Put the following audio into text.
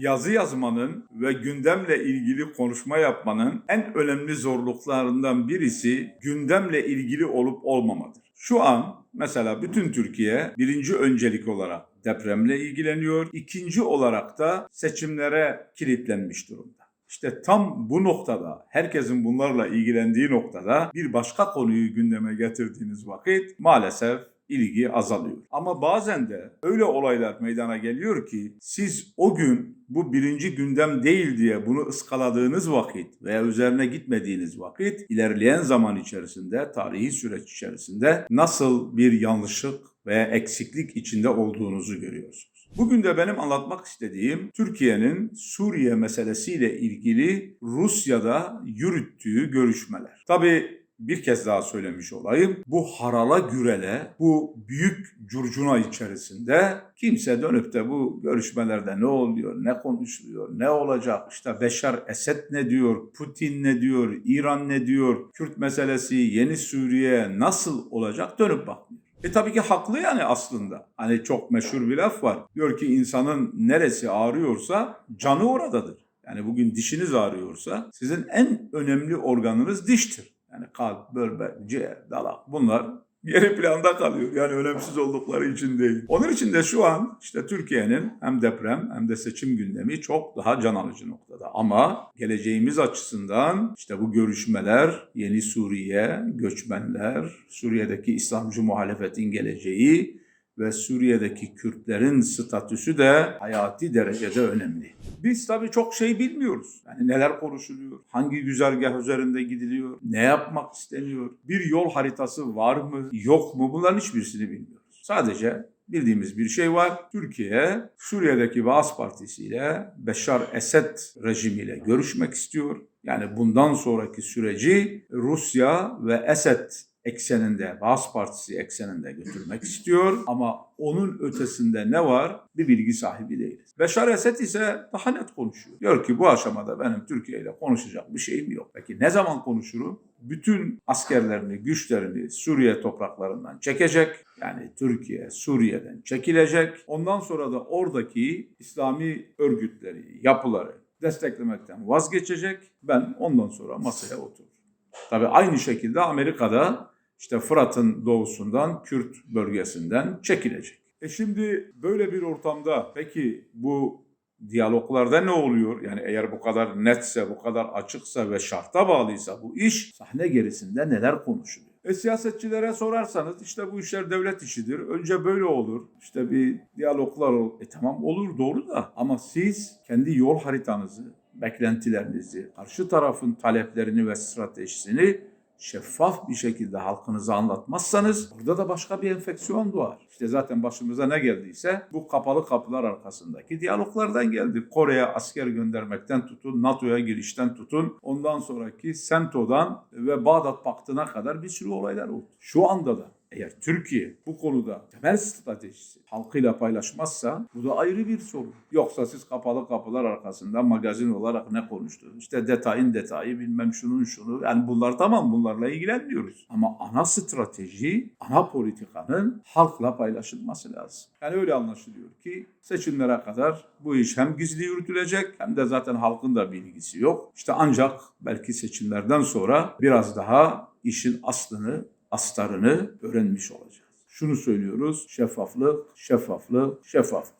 yazı yazmanın ve gündemle ilgili konuşma yapmanın en önemli zorluklarından birisi gündemle ilgili olup olmamadır. Şu an mesela bütün Türkiye birinci öncelik olarak depremle ilgileniyor. İkinci olarak da seçimlere kilitlenmiş durumda. İşte tam bu noktada, herkesin bunlarla ilgilendiği noktada bir başka konuyu gündeme getirdiğiniz vakit maalesef ilgi azalıyor. Ama bazen de öyle olaylar meydana geliyor ki siz o gün bu birinci gündem değil diye bunu ıskaladığınız vakit veya üzerine gitmediğiniz vakit ilerleyen zaman içerisinde, tarihi süreç içerisinde nasıl bir yanlışlık veya eksiklik içinde olduğunuzu görüyorsunuz. Bugün de benim anlatmak istediğim Türkiye'nin Suriye meselesiyle ilgili Rusya'da yürüttüğü görüşmeler. Tabii bir kez daha söylemiş olayım. Bu harala gürele, bu büyük curcuna içerisinde kimse dönüp de bu görüşmelerde ne oluyor, ne konuşuluyor, ne olacak, işte Beşar Esed ne diyor, Putin ne diyor, İran ne diyor, Kürt meselesi, yeni Suriye nasıl olacak dönüp bakmıyor. E tabii ki haklı yani aslında. Hani çok meşhur bir laf var. Diyor ki insanın neresi ağrıyorsa canı oradadır. Yani bugün dişiniz ağrıyorsa sizin en önemli organınız diştir. Yani kalp, böbrek, ciğer, dalak bunlar geri planda kalıyor. Yani önemsiz oldukları için değil. Onun için de şu an işte Türkiye'nin hem deprem hem de seçim gündemi çok daha can alıcı noktada. Ama geleceğimiz açısından işte bu görüşmeler, yeni Suriye, göçmenler, Suriye'deki İslamcı muhalefetin geleceği ve Suriye'deki Kürtlerin statüsü de hayati derecede önemli. Biz tabii çok şey bilmiyoruz. Yani neler konuşuluyor, hangi güzergah üzerinde gidiliyor, ne yapmak isteniyor, bir yol haritası var mı, yok mu bunların hiçbirisini bilmiyoruz. Sadece bildiğimiz bir şey var. Türkiye Suriye'deki Baas Partisi ile Beşar Esed rejimiyle görüşmek istiyor. Yani bundan sonraki süreci Rusya ve Esed ekseninde, Baas Partisi ekseninde götürmek istiyor ama onun ötesinde ne var bir bilgi sahibi değiliz. Beşar Esed ise daha net konuşuyor. Diyor ki bu aşamada benim Türkiye ile konuşacak bir şeyim yok. Peki ne zaman konuşurum? Bütün askerlerini, güçlerini Suriye topraklarından çekecek. Yani Türkiye Suriye'den çekilecek. Ondan sonra da oradaki İslami örgütleri, yapıları desteklemekten vazgeçecek. Ben ondan sonra masaya otururum. Tabii aynı şekilde Amerika'da işte Fırat'ın doğusundan, Kürt bölgesinden çekilecek. E şimdi böyle bir ortamda peki bu diyaloglarda ne oluyor? Yani eğer bu kadar netse, bu kadar açıksa ve şarta bağlıysa bu iş sahne gerisinde neler konuşuluyor? E siyasetçilere sorarsanız işte bu işler devlet işidir. Önce böyle olur. İşte bir diyaloglar olur. E tamam olur doğru da ama siz kendi yol haritanızı, beklentilerinizi, karşı tarafın taleplerini ve stratejisini şeffaf bir şekilde halkınıza anlatmazsanız burada da başka bir enfeksiyon doğar. İşte zaten başımıza ne geldiyse bu kapalı kapılar arkasındaki diyaloglardan geldi. Kore'ye asker göndermekten tutun, NATO'ya girişten tutun, ondan sonraki SENTO'dan ve Bağdat Paktı'na kadar bir sürü olaylar oldu. Şu anda da eğer Türkiye bu konuda temel stratejisi halkıyla paylaşmazsa bu da ayrı bir sorun. Yoksa siz kapalı kapılar arkasında magazin olarak ne konuştunuz? İşte detayın detayı bilmem şunun şunu. Yani bunlar tamam bunlarla ilgilenmiyoruz. Ama ana strateji, ana politikanın halkla paylaşılması lazım. Yani öyle anlaşılıyor ki seçimlere kadar bu iş hem gizli yürütülecek hem de zaten halkın da bilgisi yok. İşte ancak belki seçimlerden sonra biraz daha işin aslını astarını öğrenmiş olacağız. Şunu söylüyoruz, şeffaflık, şeffaflık, şeffaflık.